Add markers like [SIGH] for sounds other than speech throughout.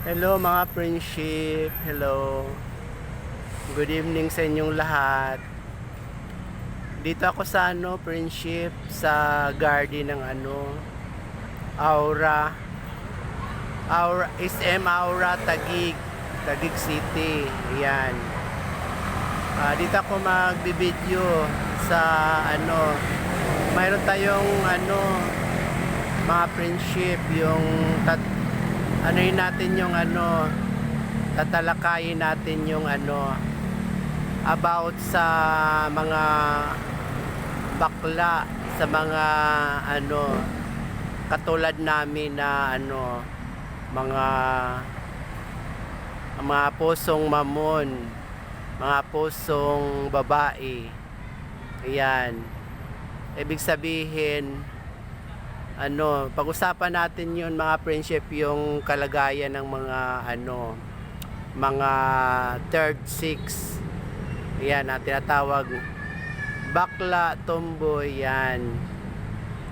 Hello mga friendship. Hello. Good evening sa inyong lahat. Dito ako sa ano, friendship sa garden ng ano Aura Aura SM Aura Tagig Tagig City. Ayan. Ah, dito ako magbibideo sa ano mayroon tayong ano mga friendship yung tat ano yun natin yung ano tatalakayin natin yung ano about sa mga bakla sa mga ano katulad namin na ano mga mga pusong mamon mga pusong babae. Ayan. Ibig sabihin ano, pag-usapan natin yun mga friendship yung kalagayan ng mga ano, mga third six. Yan, na tinatawag bakla, tomboy, yan.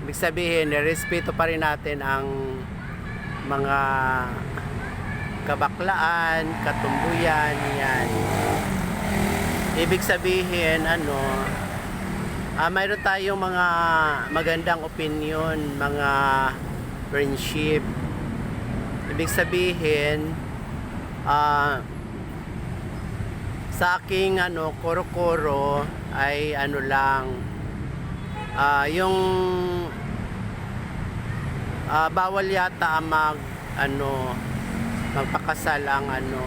Ibig sabihin, respeto pa rin natin ang mga kabaklaan, katumbuyan, yan. Ibig sabihin, ano, Ah, mayroon tayong mga magandang opinion, mga friendship. Ibig sabihin, ah, sa aking ano, koro-koro ay ano lang, ah, yung ah, bawal yata mag ano, magpakasal ang ano,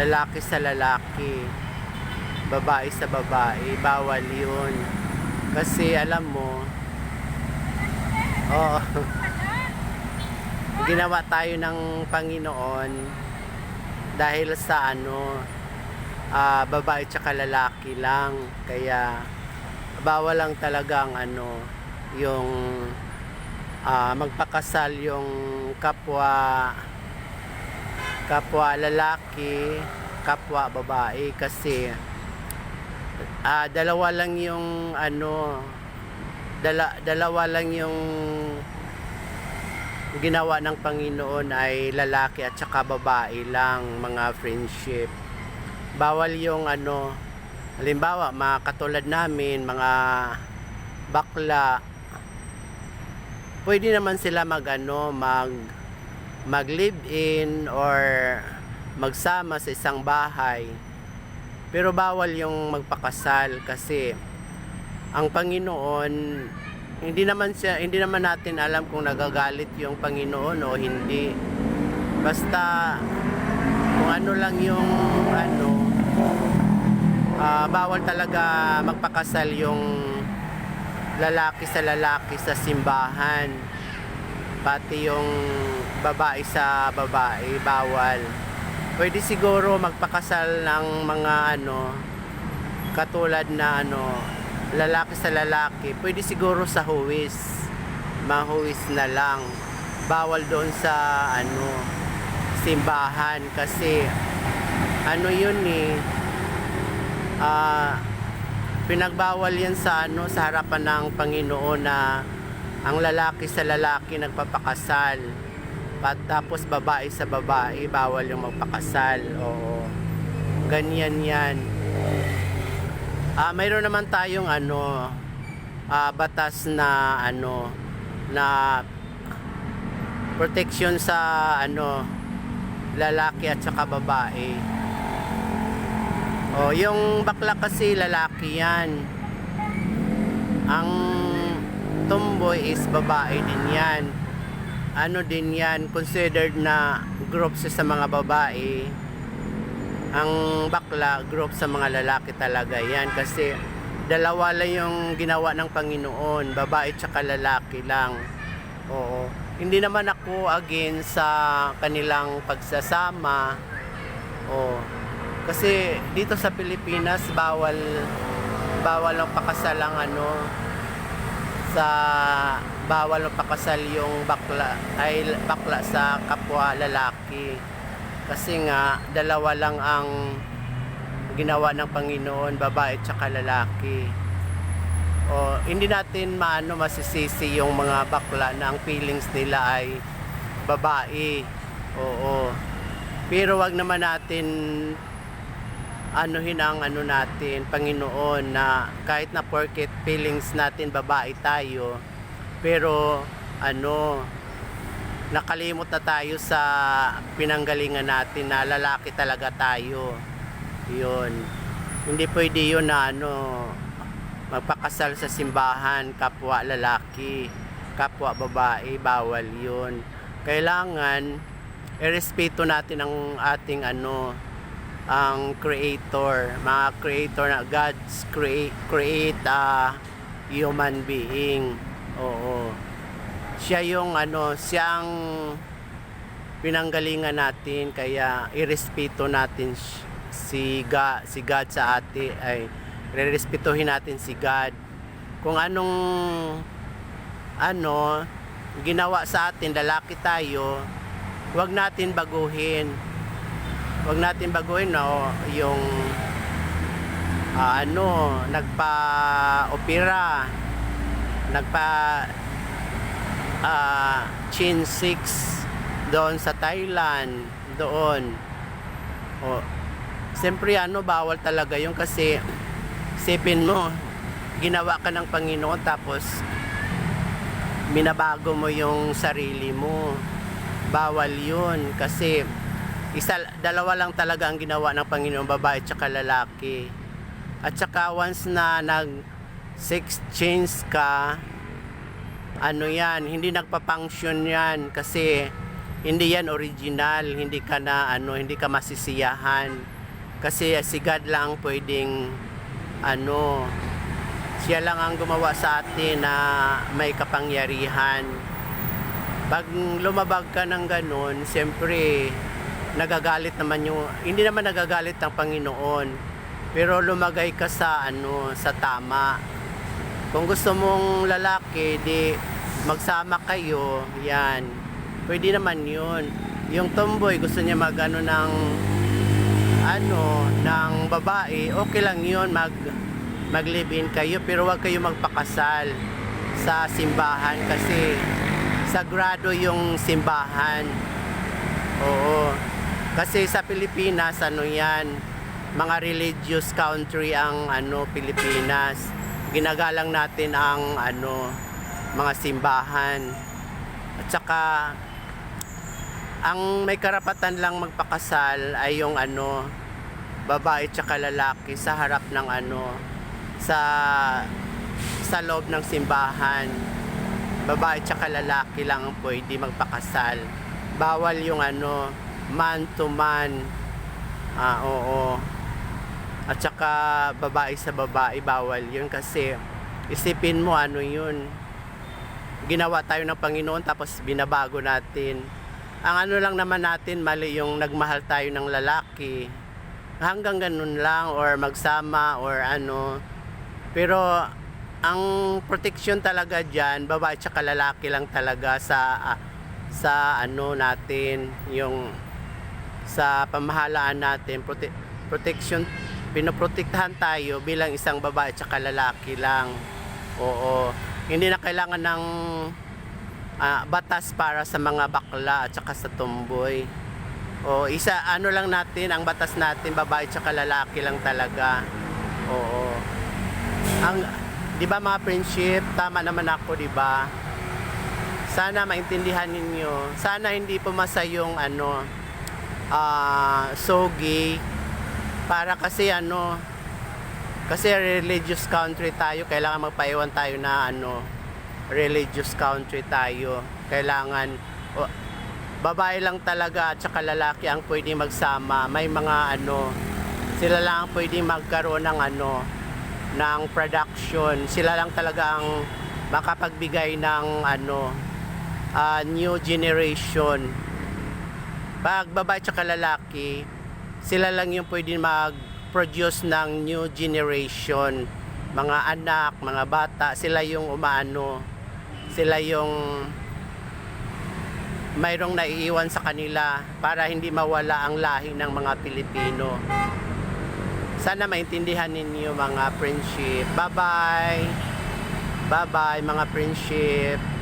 lalaki sa lalaki, babae sa babae, bawal yun. Kasi alam mo, oo, [LAUGHS] ginawa tayo ng Panginoon dahil sa ano, ah, babae tsaka lalaki lang. Kaya bawal lang talagang ano, yung ah, magpakasal yung kapwa kapwa lalaki, kapwa babae kasi ah dalawa lang yung ano dala, dalawa lang yung ginawa ng Panginoon ay lalaki at saka babae lang mga friendship. Bawal yung ano halimbawa mga katulad namin mga bakla pwede naman sila mag ano mag mag live in or magsama sa isang bahay pero bawal yung magpakasal kasi ang Panginoon hindi naman siya hindi naman natin alam kung nagagalit yung Panginoon o hindi. Basta kung ano lang yung ano ah, bawal talaga magpakasal yung lalaki sa lalaki sa simbahan. Pati yung babae sa babae bawal pwede siguro magpakasal ng mga ano katulad na ano lalaki sa lalaki. Pwede siguro sa huwis. Mahuwis na lang. Bawal doon sa ano simbahan kasi ano yun eh ah pinagbawal yan sa ano sa harapan ng Panginoon na ang lalaki sa lalaki nagpapakasal Pat, tapos babae sa babae, bawal yung magpakasal. Oo. Ganyan yan. Ah, mayroon naman tayong ano, ah, batas na ano, na protection sa ano, lalaki at saka babae. Oh, yung bakla kasi lalaki yan. Ang tomboy is babae din yan ano din yan considered na group sa mga babae. Ang bakla group sa mga lalaki talaga yan. Kasi dalawa lang yung ginawa ng Panginoon babae tsaka lalaki lang. Oo. Hindi naman ako against sa kanilang pagsasama. Oo. Kasi dito sa Pilipinas bawal bawal ang pakasal ang ano sa bawal ang pakasal yung bakla ay bakla sa kapwa lalaki. Kasi nga dalawa lang ang ginawa ng Panginoon babae at saka lalaki. O hindi natin maano masisisi yung mga bakla na ang feelings nila ay babae. Oo. Pero wag naman natin anuhin ang ano natin, Panginoon, na kahit na porket feelings natin babae tayo, pero ano, nakalimot na tayo sa pinanggalingan natin na lalaki talaga tayo. Yun. Hindi pwede yun na ano, magpakasal sa simbahan, kapwa lalaki, kapwa babae, bawal yun. Kailangan, irespeto natin ang ating ano, ang creator, mga creator na God's create create a human being. Oo. Siya yung ano, siyang pinanggalingan natin kaya irespeto natin si- God, si God sa ate ay rerespetuhin natin si God. Kung anong ano ginawa sa atin, lalaki tayo, huwag natin baguhin wag natin baguhin no yung ah, ano nagpa-opera nagpa ah, chin 6 doon sa Thailand doon. O siyempre ano bawal talaga yung kasi sipin mo ginawa ka ng Panginoon tapos minabago mo yung sarili mo. Bawal yun kasi isa dalawa lang talaga ang ginawa ng Panginoon babae at saka lalaki. At saka once na nag sex change ka ano yan hindi nagpa-function yan kasi hindi yan original hindi ka na ano hindi ka masisiyahan. Kasi si God lang pwedeng ano siya lang ang gumawa sa atin na may kapangyarihan. Pag lumabag ka ng ganun siyempre nagagalit naman yung hindi naman nagagalit ang Panginoon pero lumagay ka sa ano sa tama. Kung gusto mong lalaki di magsama kayo yan. Pwede naman yun. Yung tomboy gusto niya mag ano ng ano ng babae okay lang yun mag mag live in kayo pero wag kayo magpakasal sa simbahan kasi sagrado yung simbahan. Oo kasi sa Pilipinas, ano yan, mga religious country ang ano Pilipinas. Ginagalang natin ang ano mga simbahan. At saka ang may karapatan lang magpakasal ay yung ano babae at saka lalaki sa harap ng ano sa sa loob ng simbahan. Babae at saka lalaki lang ang pwede magpakasal. Bawal yung ano man to man. Ah, oo. At saka babae sa babae bawal 'yun kasi isipin mo ano 'yun. Ginawa tayo ng Panginoon tapos binabago natin. Ang ano lang naman natin mali yung nagmahal tayo ng lalaki. Hanggang ganun lang or magsama or ano. Pero ang protection talaga diyan, babae at saka lalaki lang talaga sa ah, sa ano natin yung sa pamahalaan natin prote- protection pinoprotektahan tayo bilang isang babae at lalaki lang. Oo. Hindi na kailangan ng ah, batas para sa mga bakla at saka sa tomboy o isa ano lang natin ang batas natin babae at lalaki lang talaga. Oo. Ang di ba mga friendship tama naman ako di ba? Sana maintindihan ninyo. Sana hindi pumasa yung ano ah sogi para kasi ano kasi religious country tayo kailangan magpaiwan tayo na ano religious country tayo. Kailangan o, babae lang talaga at saka lalaki ang pwede magsama. May mga ano sila lang ang pwede magkaroon ng ano ng production. Sila lang talaga ang makapagbigay ng ano ah, new generation pag babae at lalaki, sila lang yung pwede mag-produce ng new generation. Mga anak, mga bata, sila yung umaano. Sila yung mayroong naiiwan sa kanila para hindi mawala ang lahi ng mga Pilipino. Sana maintindihan ninyo mga friendship. Bye-bye! Bye-bye mga friendship!